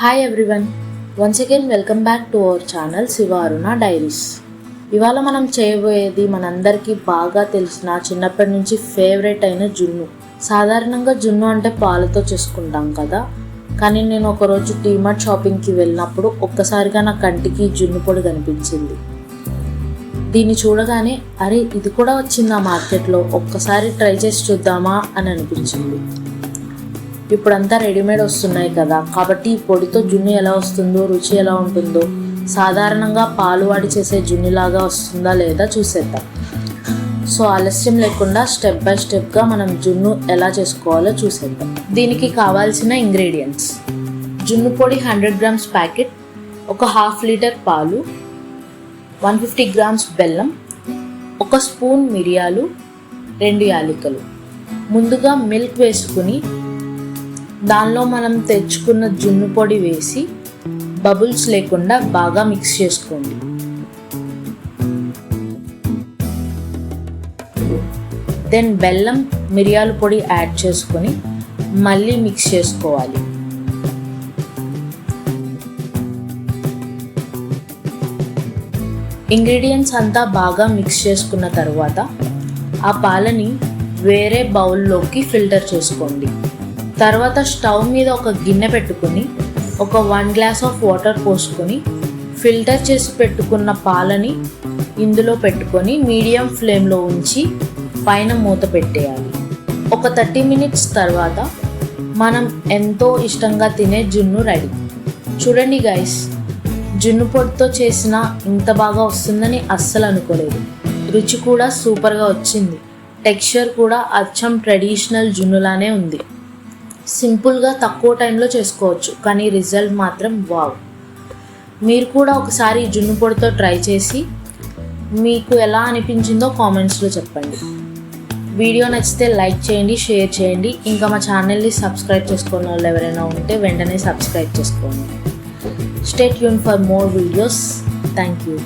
Hi everyone once again welcome back to our channel Shivaruna diaries ఇవాళ మనం చేయబోయేది మనందరికీ బాగా తెలిసిన చిన్నప్పటి నుంచి ఫేవరెట్ అయిన జున్ను. సాధారణంగా జున్ను అంటే పాలతో చేసుకుంటాం కదా. కానీ నేను ఒకరోజు టీమార్ట్ షాపింగ్కి వెళ్ళినప్పుడు ఒక్కసారిగా నా కంటికి జున్ను పొడి కనిపించింది. దీన్ని చూడగానే అరే ఇది కూడా వచ్చిందా మార్కెట్లో? ఒక్కసారి ట్రై చేసి చూద్దామా అని అనిపించింది. ఇప్పుడంతా రెడీమేడ్ వస్తున్నాయి కదా. కాబట్టి ఈ పొడితో జున్ను ఎలా వస్తుందో రుచి ఎలా ఉంటుందో సాధారణంగా పాలు వాడి చేసే జున్నులాగా వస్తుందా లేదా చూసేద్దాం. సో ఆలస్యం లేకుండా స్టెప్ బై స్టెప్గా మనం జున్ను ఎలా చేసుకోవాలో చూసేద్దాం. దీనికి కావాల్సిన ఇంగ్రీడియంట్స్. జున్ను పొడి హండ్రెడ్ గ్రామ్స్ ప్యాకెట్ ఒక హాఫ్ లీటర్ పాలు వన్ ఫిఫ్టీ గ్రామ్స్ బెల్లం ఒక స్పూన్ మిరియాలు రెండు యాలకులు. ముందుగా మిల్క్ వేసుకుని దానిలో మనం తెచ్చుకున్న జున్ను పొడి వేసి బబుల్స్ లేకుండా బాగా మిక్స్ చేసుకోండి. దెన్ బెల్లం మిరియాల పొడి యాడ్ చేసుకొని మళ్ళీ మిక్స్ చేసుకోవాలి. ఇంగ్రీడియంట్స్ అంతా బాగా మిక్స్ చేసుకున్న తర్వాత ఆ పాలని వేరే బౌల్లోకి ఫిల్టర్ చేసుకోండి. తర్వాత స్టవ్ మీద ఒక గిన్నె పెట్టుకుని ఒక వన్ గ్లాస్ ఆఫ్ వాటర్ పోసుకొని ఫిల్టర్ చేసి పెట్టుకున్న పాలని ఇందులో పెట్టుకొని మీడియం ఫ్లేమ్లో ఉంచి పైన మూత పెట్టేయాలి. ఒక థర్టీ మినిట్స్ తర్వాత మనం ఎంతో ఇష్టంగా తినే జున్ను రెడీ. చూడండి గైస్ జున్ను పొడితో చేసిన ఇంత బాగా వస్తుందని అస్సలు అనుకోలేదు. రుచి కూడా సూపర్గా వచ్చింది. టెక్స్చర్ కూడా అచ్చం ట్రెడిషనల్ జున్నులానే ఉంది. సింపుల్గా తక్కువ టైంలో చేసుకోవచ్చు. కానీ రిజల్ట్ మాత్రం వావ్. మీరు కూడా ఒకసారి జున్ను పొడితో ట్రై చేసి మీకు ఎలా అనిపించిందో కామెంట్స్లో చెప్పండి. వీడియో నచ్చితే లైక్ చేయండి షేర్ చేయండి. ఇంకా మా ఛానల్ని సబ్స్క్రైబ్ చేసుకున్న వాళ్ళు ఎవరైనా ఉంటే వెంటనే సబ్స్క్రైబ్ చేసుకోండి. Stay Yoon for more videos. Thank you